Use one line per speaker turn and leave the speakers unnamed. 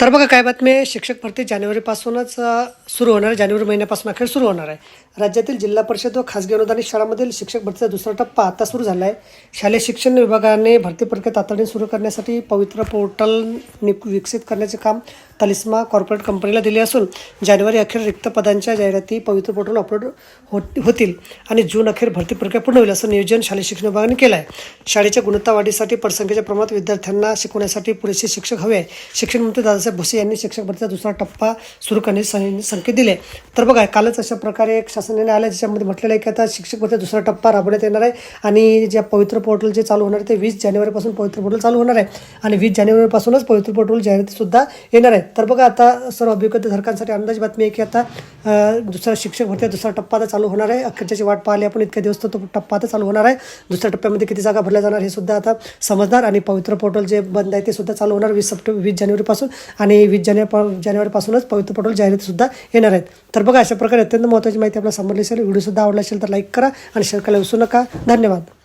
तर बघा काय बातमी आहे? शिक्षक भरती जानेवारीपासूनच सुरू होणार आहे. जानेवारी महिन्यापासून अखेर सुरू होणार आहे. राज्यातील जिल्हा परिषद व खासगी अनुदानित शाळांमधील शिक्षक भरतीचा दुसरा टप्पा आता सुरू झाला आहे शालेय शिक्षण विभागाने भरती प्रक्रिया तातडीने सुरू करण्यासाठी पवित्र पोर्टल नि विकसित करण्याचे काम तलिस्मा कॉर्पोरेट कंपनीला दिली असून जानेवारी अखेर रिक्त पदांच्या जाहिराती पवित्र पोर्टल अपलोड होत होतील आणि जून अखेर भरती प्रक्रिया पूर्ण होईल असं नियोजन शालेय शिक्षण विभागाने केलं आहे शाळेच्या गुणवत्ता वाढीसाठी पटसंख्येच्या प्रमाणात विद्यार्थ्यांना शिकवण्यासाठी पुरेसे शिक्षक हवे आहे शिक्षण मंत्री दादासाहेब भुसे यांनी शिक्षक भरतीचा दुसरा टप्पा सुरू करण्याचे सं- संकेत दिले. तर बघा कालच अशा प्रकारे एक शासन निर्णय आला ज्याच्यामध्ये म्हटलेलं आहे की आता शिक्षक भरतीचा दुसरा टप्पा राबवण्यात येणार आहे आणि ज्या पवित्र पोर्टल जे चालू होणार आहे ते वीस जानेवारीपासून पवित्र पोर्टल चालू होणार आहे. आणि वीस जानेवारीपासूनच पवित्र पोर्टल जाहिरातीसुद्धा येणार आहे तर बघा आता सर्व अभिज्ञधारकांसाठी अंदाज बातमी आहे की आता दुसरा शिक्षक भरती दुसरा टप्पा आता चालू होणार आहे. अखेरच्याची वाट पाहिली आपण इतक्या दिवस तर तो टप्पा आता चालू होणार आहे. दुसऱ्या टप्प्यामध्ये किती जागा भरल्या जाणार हे सुद्धा आता समजणार आणि पवित्र पोर्टल जे बंद आहे ते सुद्धा चालू होणार वीस सप्ट वीस जानेवारीपासून आणि वीस जानेवारी जानेवारीपासूनच पवित्र पोर्टल जाहिरातीसुद्धा येणार आहेत. तर बघा अशा प्रकारे अत्यंत महत्त्वाची माहिती आपल्याला समजली असेल व्हिडिओसुद्धा आवडला असेल तर लाईक करा आणि शेअर करायला विसरू नका. धन्यवाद.